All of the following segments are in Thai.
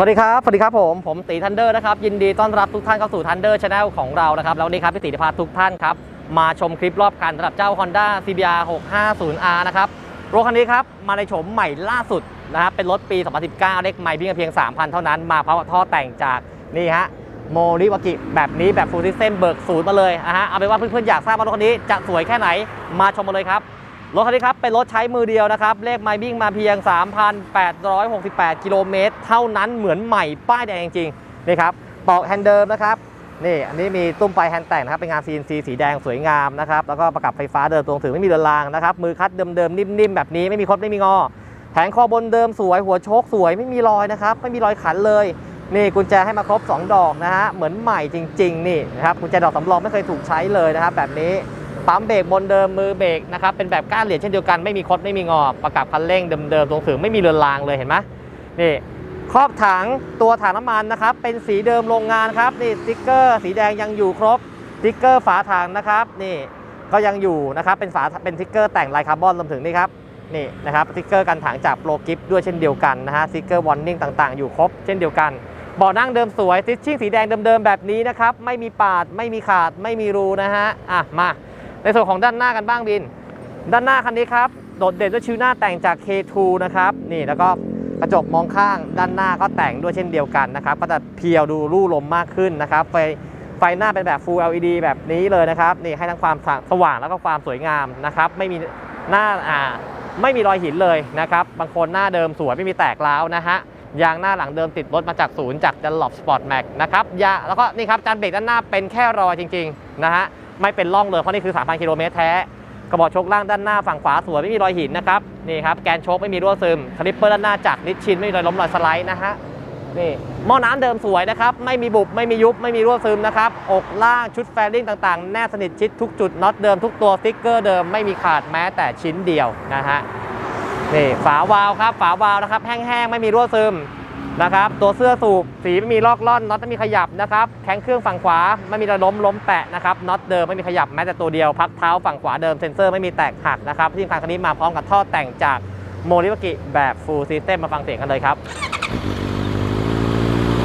สวัสดีครับ สวัสดีครับผม ผมตีทันเดอร์นะครับ ยินดีต้อนรับทุกท่านเข้าสู่ทันเดอร์ช n แนลของเรานะครับ แล้ววันนี้ครับพี่ตีจะพาทุกท่านครับ มาชมคลิปรอบคันสำหรับเจ้า Honda CBR 650R นะครับ รถคันนี้ครับ มาในโฉมใหม่ล่าสุดนะครับ เป็นรถปี 2019 เล็กไม่วิ่งเพียง 3,000 เท่านั้น มาพร้อมกับท่อแต่งจากนี่ฮะโมริวากิแบบนี้แบบฟูลซิสเต็มเบิกศูนย์มาเลยนะฮะ เอาเป็นว่าเพื่อนๆอยากทราบว่ารถคันนี้จะสวยแค่ไหน มาชมมาเลยครับ รถคันนี้ครับเป็นรถใช้มือเดียวนะครับ เลขไมล์วิ่งมาเพียง 3,868 กิโลเมตร เท่านั้นเหมือนใหม่ป้ายแดงจริงๆนี่ครับปอกแฮนด์เดิมนะครับนี่อันนี้มีตุ้มปลายแฮนด์แต่งนะครับเป็นงาน CNC สีแดงสวยงามนะครับแล้วก็ประกับไฟฟ้าเดินตรงถึงไม่มีเรือนรางนะครับมือคัดเดิมๆนิ่มๆแบบนี้ไม่มีคดไม่มีงอแผงคอบนเดิมสวยหัวโชคสวยไม่มีรอยนะครับไม่มีรอยขันเลยนี่กุญแจให้มาครบ 2 ดอกนะฮะเหมือนใหม่จริง ๆ นี่นะครับกุญแจดอกสำรองไม่เคยถูกใช้เลยนะครับแบบนี้ ปั๊มเบรกบนเดิมมือเบรกนะครับเป็นแบบก้านเหรียญเช่นเดียวกันไม่มีคดไม่มีงอประกับคันเร่งเดิมๆตรงถึงไม่มีเรือนรางเลยเห็นไหมนี่ครอบถังตัวถังน้ำมันนะครับเป็นสีเดิมโรงงานครับนี่สติ๊กเกอร์ สีแดงยังอยู่ครบสติ๊กเกอร์ฝาถังนะครับนี่ก็ยังอยู่นะครับเป็นฝาเป็นสติ๊กเกอร์แต่งลายคาร์บอนรวมถึงนี่ครับนี่นะครับสติ๊กเกอร์กันถังจากโปรกิฟด้วยเช่นเดียวกันนะฮะสติ๊กเกอร์วอร์นิ่งต่างๆ อยู่ครบ เช่นเดียวกันบาะนั่งเดิมสวยติชชิ่งสีแดงเดิมๆแบบนี้นะครับไม่มีปาดไม่มีขาดไม่มีรูนะฮะอะมา ในส่วนของด้านหน้ากันบ้างบิน ด้านหน้าคันนี้ครับ โดดเด่นด้วยชิวหน้าแต่งจาก K2 นะครับ นี่แล้วก็กระจกมองข้าง ด้านหน้าก็แต่งด้วยเช่นเดียวกันนะครับ ก็จะเพียวดูรูลมมากขึ้นนะครับ ไฟไฟหน้าเป็นแบบ Full LED แบบนี้เลยนะครับ นี่ให้ทั้งความสว่างแล้วก็ความสวยงามนะครับ ไม่มีหน้าอ่าไม่มีรอยหินเลยนะครับ บางคนหน้าเดิมสวยไม่มีแตกร้าวนะฮะยางหน้าหลังเดิมติดรถมาจากศูนย์จาก Dunlop Sport Max นะครับยาแล้วก็นี่ครับจานเบรกด้านหน้าเป็นแค่รอยจริง ๆ นะฮะ ไม่เป็นร่องเลยเพราะนี่คือ 3,000 กิโลเมตรแท้ กระบอกชคล่างด้านหน้าฝั่งขวาสวยไม่มีรอยหินนะครับนี่ครับแกนชคไม่มีรั่วซึมคลิปเปอร์ด้านหน้าจากนิชชินไม่มีรอยล้มรอยสไลด์นะฮะนี่หม้อน้ำเดิมสวยนะครับ ไม่มีบุบ ไม่มียุบ ไม่มีรั่วซึมนะครับ อกล่างชุดแฟริ่งต่างๆ แนบสนิทชิดทุกจุดน็อตเดิมทุกตัวสติ๊กเกอร์เดิมไม่มีขาดแม้แต่ชิ้นเดียวนะฮะนี่ฝาวาล์วครับ ฝาวาล์วนะครับ แห้งๆ ไม่มีรั่วซึม นะครับ ตัวเสื้อสูบสีไม่มีลอกล่อนน็อตไม่มีขยับนะครับแข้งเครื่องฝั่งขวาไม่มีระล้มล้มแปะนะครับน็อตเดิมไม่มีขยับแม้แต่ตัวเดียวพักเท้าฝั่งขวาเดิมเซ็นเซอร์ไม่มีแตกหักนะครับที่สำคัญคันนี้มาพร้อมกับท่อแต่งจากโมริวากิแบบ Full System มาฟังเสียงกันเลยครับ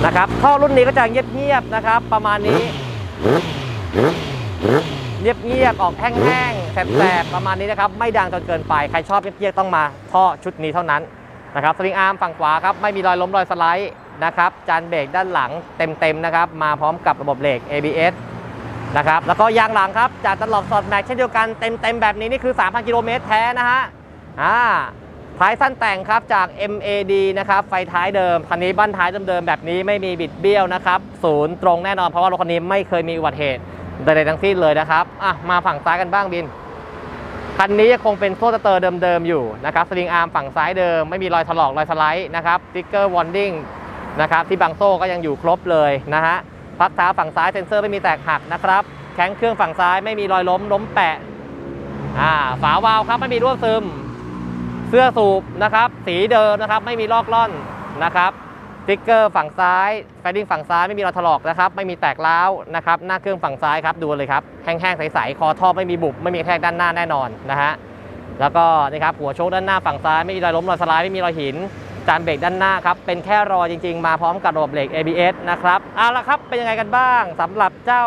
นะครับท่อรุ่นนี้ก็จะเงียบๆนะครับ ประมาณนี้ เงียบๆออกแห้งๆแสบๆประมาณนี้นะครับ ไม่ดังจนเกินไป ใครชอบเงียบๆต้องมาท่อชุดนี้เท่านั้น นะครับสลิงอาร์มฝั่งขวาครับไม่มีรอยล้มรอยสไลด์นะครับจานเบรกด้านหลังเต็มๆนะครับมาพร้อมกับระบบเบรก ABS นะครับแล้วก็ยางหลังครับจากตลอดสอดแม็กเช่นเดียวกันเต็มๆแบบนี้นี่คือ 3,000 กิโลเมตรแท้นะฮะอ่าท้ายสั้นแต่งครับจาก MAD นะครับไฟท้ายเดิมคันนี้บั้นท้ายเดิมๆแบบนี้ไม่มีบิดเบี้ยวนะครับศูนย์ตรงแน่นอนเพราะว่ารถคันนี้ไม่เคยมีอุบัติเหตุใดๆทั้งสิ้นเลยนะครับอะมาฝั่งซ้ายกันบ้างบิน คันนี้ยังคงเป็นโซ่สเตอร์เดิมๆอยู่นะครับสลิงอาร์มฝั่งซ้ายเดิมไม่มีรอยถลอกรอยสไลด์นะครับติ๊กเกอร์วอร์นิ่งนะครับที่บังโซ่ก็ยังอยู่ครบเลยนะฮะพักเท้าฝั่งซ้ายเซ็นเซอร์ไม่มีแตกหักนะครับแข้งเครื่องฝั่งซ้ายไม่มีรอยล้มล้มแปะอ่าฝาวาล์วครับไม่มีรั่วซึม เสื้อสูบนะครับ สีเดิมนะครับ ไม่มีลอกล่อนนะครับ ติ๊กเกอร์ฝั่งซ้ายไฟดิ้งฝั่งซ้ายไม่มีรอยถลอกนะครับ ไม่มีแตกร้าวนะครับ หน้าเครื่องฝั่งซ้ายครับดูเลยครับ แห้งๆ ใสๆ คอท่อไม่มีบุบ ไม่มีแทกด้านหน้าแน่นอนนะฮะ แล้วก็นี่ครับหัวโชคด้านหน้าฝั่งซ้ายไม่มีรอยล้มรอยสไลด์ไม่มีรอยหิน จานเบรกด้านหน้าครับ เป็นแค่รอยจริง ๆ มาพร้อมกับระบบเบรก ABS นะครับเอาละครับ เป็นยังไงกันบ้างสำหรับเจ้า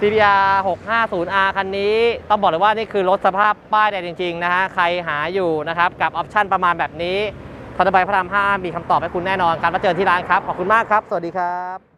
CBR 650R คันนี้ ต้องบอกเลยว่านี่คือรถสภาพป้ายแดงจริงๆนะฮะ ใครหาอยู่นะครับกับออปชั่นประมาณแบบนี้ ทันใบพระราม5มีคำตอบให้คุณแน่นอนครับมาเจอที่ร้านครับ ขอบคุณมากครับ สวัสดีครับ